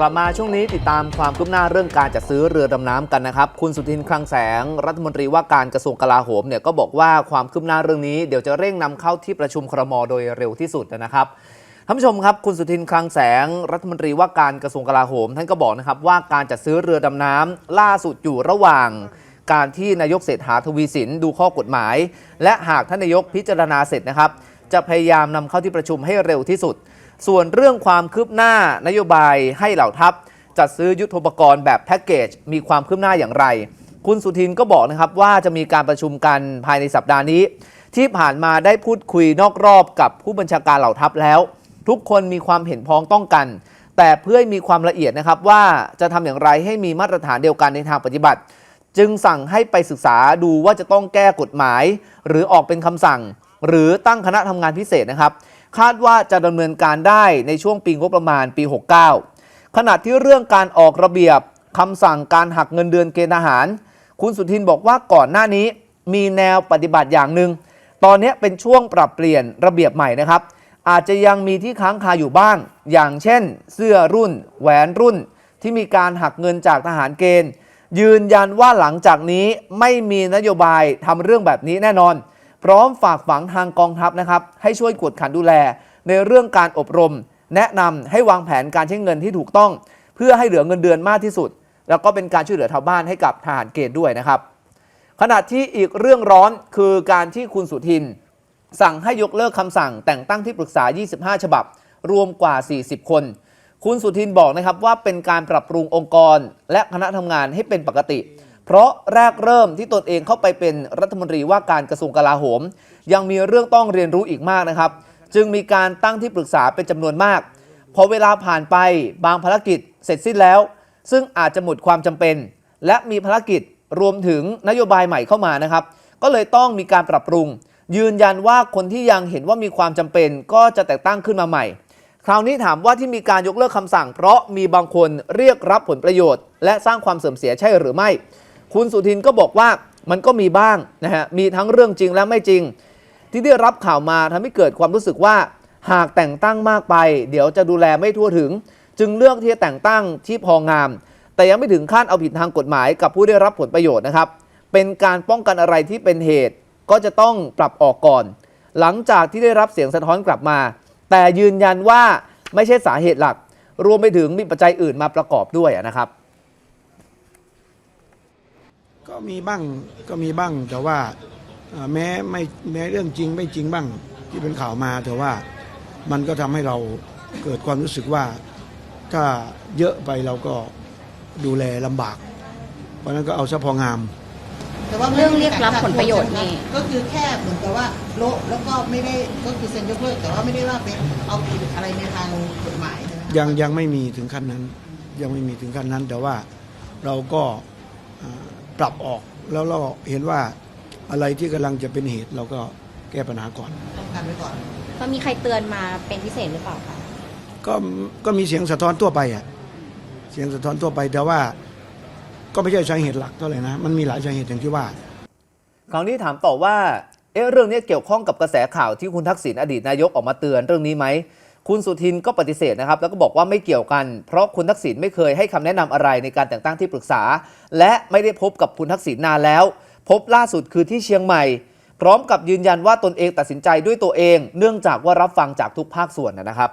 กลับมาช่วงนี้ติดตามความคืบหน้าเรื่องการจัดซื้อเรือดำน้ำกันนะครับ คุณสุทินคลังแสง รัฐมนตรีว่าการกระทรวงกลาโหมเนี่ยก็บอกว่าความคืบหน้าเรื่องนี้เดี๋ยวจะเร่งนำเข้าที่ประชุมครมโดยเร็วที่สุดนะครับท่านผู้ชมครับคุณสุทินคลังแสง รัฐมนตรีว่าการกระทรวงกลาโหม ท่านก็บอกนะครับว่าการจัดซื้อเรือดำน้ำล่าสุดอยู่ระหว่าง การที่นายกเศรษฐาทวีสินดูข้อกฎหมาย และหากท่านนายกพิจารณาเสร็จนะครับจะพยายามนำเข้าที่ประชุมให้เร็วที่สุด ส่วนเรื่องความคืบหน้านโยบายให้เหล่าทัพ จัดซื้อยุทโธปกรณ์แบบแพ็กเกจมีความคืบหน้าอย่างไร คุณสุทินก็บอกนะครับว่าจะมีการประชุมกันภายในสัปดาห์นี้ ที่ผ่านมาได้พูดคุยนอกรอบกับผู้บัญชาการเหล่าทัพแล้ว ทุกคนมีความเห็นพ้องต้องกัน แต่เพื่อมีความละเอียดนะครับว่าจะทำอย่างไรให้มีมาตรฐานเดียวกันในทางปฏิบัติ จึงสั่งให้ไปศึกษาดูว่าจะต้องแก้กฎหมาย หรือออกเป็นคำสั่ง หรือตั้งคณะทำงานพิเศษนะครับ คาดว่าจะดำเนินการได้ในช่วงปีงบประมาณปี 69 ขณะที่เรื่องการออกระเบียบคำสั่งการหักเงินเดือนเกณฑ์ทหาร คุณสุทินบอกว่าก่อนหน้านี้มีแนวปฏิบัติอย่างหนึ่งตอนนี้เป็นช่วงปรับเปลี่ยนระเบียบใหม่นะครับ อาจจะยังมีที่ค้างคาอยู่บ้าง อย่างเช่น เสื้อรุ่น แหวนรุ่น ที่มีการหักเงินจากทหารเกณฑ์ ยืนยันว่าหลังจากนี้ไม่มีนโยบายทำเรื่องแบบนี้แน่นอน พร้อมฝากฝังทางกองทัพนะครับ ให้ช่วยกวดขันดูแล ในเรื่องการอบรม แนะนำให้วางแผนการใช้เงินที่ถูกต้อง เพื่อให้เหลือเงินเดือนมากที่สุด แล้วก็เป็นการช่วยเหลือชาวบ้านให้กับทหารเกณฑ์ด้วยนะครับ ขณะที่อีกเรื่องร้อนคือการที่คุณสุทิน สั่งให้ยกเลิกคำสั่ง แต่งตั้งที่ปรึกษา 25 ฉบับ รวมกว่า 40 คน คุณสุทินบอกนะครับว่าเป็นการปรับปรุงองค์กร และคณะทำงานให้เป็นปกติ เพราะแรกเริ่มที่ตนเองเข้าไปเป็นรัฐมนตรีว่าการกระทรวงกลาโหม ยังมีเรื่องต้องเรียนรู้อีกมากนะครับ จึงมีการตั้งที่ปรึกษาเป็นจำนวนมาก พอเวลาผ่านไปบางภารกิจเสร็จสิ้นแล้ว ซึ่งอาจจะหมดความจำเป็น และมีภารกิจรวมถึงนโยบายใหม่เข้ามานะครับ ก็เลยต้องมีการปรับปรุง ยืนยันว่าคนที่ยังเห็นว่ามีความจำเป็นก็จะแต่งตั้งขึ้นมาใหม่ คราวนี้ถามว่าที่มีการยกเลิกคำสั่ง เพราะมีบางคนเรียกรับผลประโยชน์ และสร้างความเสื่อมเสียใช่หรือไม่ คุณสุทินก็บอกว่ามันก็มีบ้างนะฮะมีทั้งเรื่องจริงและไม่จริง ที่ได้รับข่าวมาทำให้เกิดความรู้สึกว่าหากแต่งตั้งมากไป เดี๋ยวจะดูแลไม่ทั่วถึง จึงเลือกที่จะแต่งตั้งที่พองาม แต่ยังไม่ถึงขั้นเอาผิดทางกฎหมายกับผู้ได้รับผลประโยชน์นะครับ เป็นการป้องกันอะไรที่เป็นเหตุ ก็จะต้องปรับออกก่อน หลังจากที่ได้รับเสียงสะท้อนกลับมา แต่ยืนยันว่าไม่ใช่สาเหตุหลัก รวมไปถึงมีปัจจัยอื่นมาประกอบด้วยนะครับ ก็มีบ้างก็มีบ้างแต่ว่าเอ่อแม้ไม่แม้เรื่องจริงไม่จริงบ้างที่เป็นข่าวมาแต่ว่ามันก็ทำให้เราเกิดความรู้สึกว่าถ้าเยอะไปเราก็ดูแลลำบาก เพราะฉะนั้นก็เอาซะพองาม แต่ว่าเรื่องเรียกรับผลประโยชน์นี่ก็คือแค่เหมือนกับว่าโละแล้วก็ไม่ได้ก็คือเซ็นยกเลิกแต่ว่าไม่ได้ว่าเป็นเอาผิดอะไรในทางกฎหมายใช่ไหมคะยังยังไม่มีถึงขั้นนั้น ยังไม่มีถึงขั้นนั้น แต่ว่าเราก็เอ่อ ปรับออกแล้วเราเห็นว่าอะไรที่กำลังจะเป็นเหตุเราก็แก้ปัญหาก่อนต้องการไว้ก่อนก็มีใครเตือนมาเป็นพิเศษหรือเปล่าคะ ก็ก็มีเสียงสะท้อนทั่วไปอะเสียงสะท้อนทั่วไปแต่ว่า ก็ไม่ใช่สาเหตุหลักเท่าไหร่นะ มันมีหลายสาเหตุอย่างที่ว่า คราวนี้ถามต่อว่า เอ๊ะเรื่องนี้เกี่ยวข้องกับกระแสข่าวที่คุณทักษิณอดีตนายกออกมาเตือนเรื่องนี้ไหม คุณสุทินก็ปฏิเสธนะครับ แล้วก็บอกว่าไม่เกี่ยวกัน เพราะคุณทักษิณไม่เคยให้คำแนะนำอะไรในการแต่งตั้งที่ปรึกษา และไม่ได้พบกับคุณทักษิณนานแล้ว พบล่าสุดคือที่เชียงใหม่ พร้อมกับยืนยันว่าตนเองตัดสินใจด้วยตัวเอง เนื่องจากว่ารับฟังจากทุกภาคส่วนนะครับ